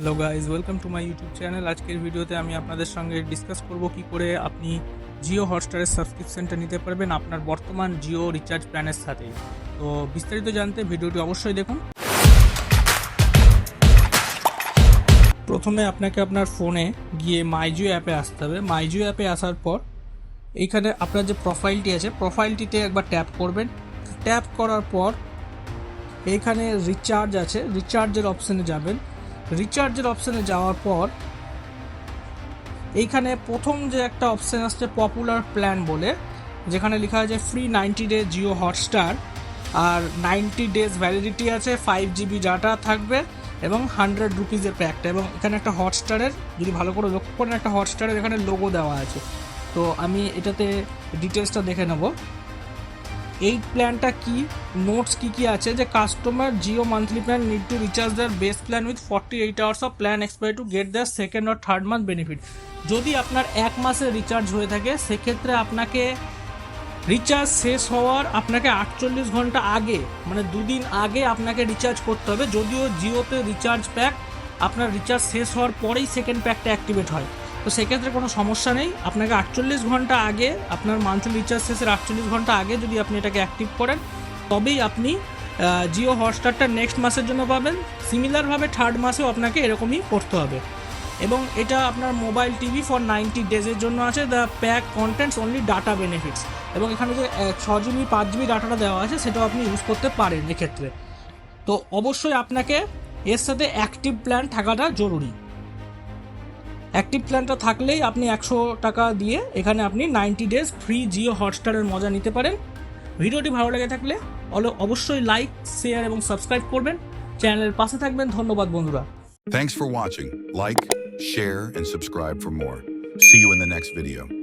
Hello guys welcome to my YouTube channel আজকের ভিডিওতে আমি আপনাদের সঙ্গে ডিসকাস করব কি করে আপনি জিও হটস্টারের সাবস্ক্রিপশনটা নিতে পারবেন আপনার বর্তমান জিও রিচার্জ প্ল্যানের সাথে। তো বিস্তারিত জানতে ভিডিওটি অবশ্যই দেখুন। প্রথমে আপনাকে আপনার ফোনে গিয়ে মাইজিও অ্যাপে আসতে হবে। মাইজিও অ্যাপে আসার পর এইখানে আপনার যে প্রোফাইলটি আছে প্রোফাইলটিতে একবার ট্যাপ করবেন। ট্যাপ করার পর এইখানে রিচার্জ আছে। রিচার্জের অপশানে যাবেন। রিচার্জের অপশানে যাওয়ার পর, এইখানে প্রথম যে একটা অপশান আসছে পপুলার প্ল্যান বলে, যেখানে লেখা আছে free ninety day Jio Hotstar আর নাইনটি ডেজ ভ্যালিডিটি আছে ফাইভ জিবি ডাটা থাকবে, এবং হান্ড্রেড রুপিজের প্যাকটা এবং এখানে একটা হটস্টারের যদি ভালো করে লক্ষ্য করেন, একটা হটস্টারের এখানে লোগো দেওয়া আছে। তো আমি এটাতে ডিটেলসটা দেখে নেব। এই প্ল্যানটা কি? নোটস কি কি আছে? যে customer Jio monthly plan need to recharge their base plan with forty eight hours of plan expire to get their second or third month benefit যদি আপনার এক মাসের রিচার্জ হয়ে থাকে, সেক্ষেত্রে আপনাকে রিচার্জ শেষ হওয়ার আপনাকে আটচল্লিশ ঘণ্টা আগে মানে দুদিন আগে আপনাকে রিচার্জ করতে হবে। যদিও জিওতে রিচার্জ প্যাক আপনার রিচার্জ শেষ হওয়ার পরেই সেকেন্ড প্যাকটা অ্যাক্টিভেট হয়। তো সেক্ষেত্রে কোনো সমস্যা নেই। আপনাকে আটচল্লিশ ঘণ্টা আগে আপনার মান্থলি রিচার্জ শেষের আটচল্লিশ ঘণ্টা আগে যদি আপনি এটাকে অ্যাক্টিভ করেন, তবেই আপনি জিও হটস্টারটা নেক্সট মাসের জন্য পাবেন। সিমিলারভাবে থার্ড মাসেও আপনাকে এরকমই করতে হবে। এবং এটা আপনার মোবাইল টিভি ফর নাইনটি ডেজের জন্য আছে। The pack contents only data benefits এবং এখানে যে ছ জিবি পাঁচ জিবি ডাটাটা দেওয়া আছে, সেটাও আপনি ইউজ করতে পারেন এক্ষেত্রে। তো অবশ্যই আপনাকে এর সাথে অ্যাক্টিভ প্ল্যান থাকাটা জরুরি। অ্যাক্টিভ প্ল্যানটা থাকলেই আপনি একশো টাকা দিয়ে এখানে আপনি নাইনটি ডেজ ফ্রি জিও হটস্টারের মজা নিতে পারেন। ভিডিওটি ভালো লেগে থাকলে অবশ্যই লাইক শেয়ার এবং সাবস্ক্রাইব করবেন। চ্যানেলের পাশে থাকবেন। ধন্যবাদ, বন্ধুরা। Thanks for watching like share and subscribe for more. See you in the next video.